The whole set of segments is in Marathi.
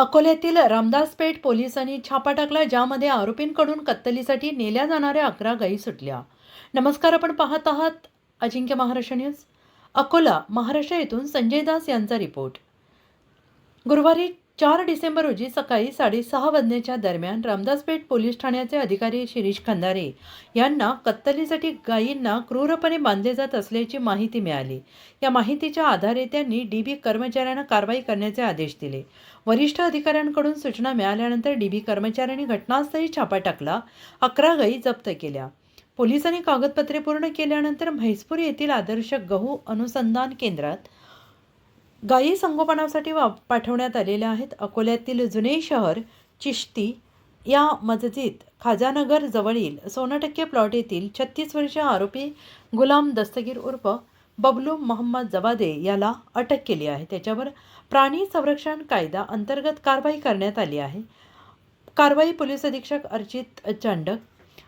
अकोल्यातील रामदासपेठ पोलिसांनी छापा टाकला ज्यामध्ये आरोपींकडून कत्तलीसाठी नेल्या जाणाऱ्या अकरा गायी सुटल्या. नमस्कार आपण पाहत आहात अजिंक्य महाराष्ट्र न्यूज. अकोला महाराष्ट्र येथून संजय दास यांचा रिपोर्ट. गुरुवारी चार डिसेंबर रोजी सकाळी साडेसहा वाजण्याच्या दरम्यान रामदासपेठ पोलीस ठाण्याचे अधिकारी शिरीष खंदारे यांना कत्तलीसाठी गायींना क्रूरपणे बांधले जात असल्याची माहिती मिळाली. या माहितीच्या आधारे त्यांनी डीबी कर्मचाऱ्यांना कारवाई करण्याचे आदेश दिले. वरिष्ठ अधिकाऱ्यांकडून सूचना मिळाल्यानंतर डीबी कर्मचाऱ्यांनी घटनास्थळी छापा टाकला. अकरा गायी जप्त केल्या. पोलिसांनी कागदपत्रे पूर्ण केल्यानंतर म्हैसपूर येथील आदर्श गहू अनुसंधान केंद्रात गायी संगोपनासाठी वा पाठवण्यात आलेल्या आहेत. अकोल्यातील जुने शहर चिश्ती या मस्जिद खाजानगर जवळील सोनटक्के प्लॉट येथील छत्तीस वर्षीय आरोपी गुलाम दस्तगीर उर्फ बबलू मोहम्मद जबादे याला अटक केली आहे. त्याच्यावर प्राणी संरक्षण कायदा अंतर्गत कारवाई करण्यात आली आहे. कारवाई पोलीस अधीक्षक अर्चित चांडक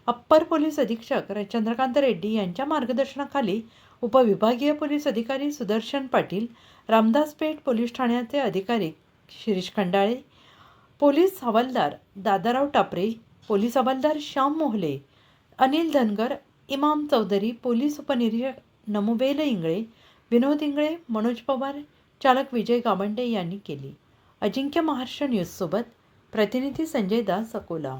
अप्पर पोलीस अधीक्षक चंद्रकांत रेड्डी यांच्या मार्गदर्शनाखाली उपविभागीय पोलीस अधिकारी सुदर्शन पाटील रामदासपेठ पोलीस ठाण्याचे अधिकारी शिरीष खंडाळे पोलीस हवालदार दादाराव टापरे पोलीस हवालदार श्याम मोहले अनिल धनगर इमाम चौधरी पोलीस उपनिरीक्षक नमुबेल इंगळे विनोद इंगळे मनोज पवार चालक विजय गावंडे यांनी केली. अजिंक्य महाराष्ट्र न्यूजसोबत प्रतिनिधी संजय दास अकोला.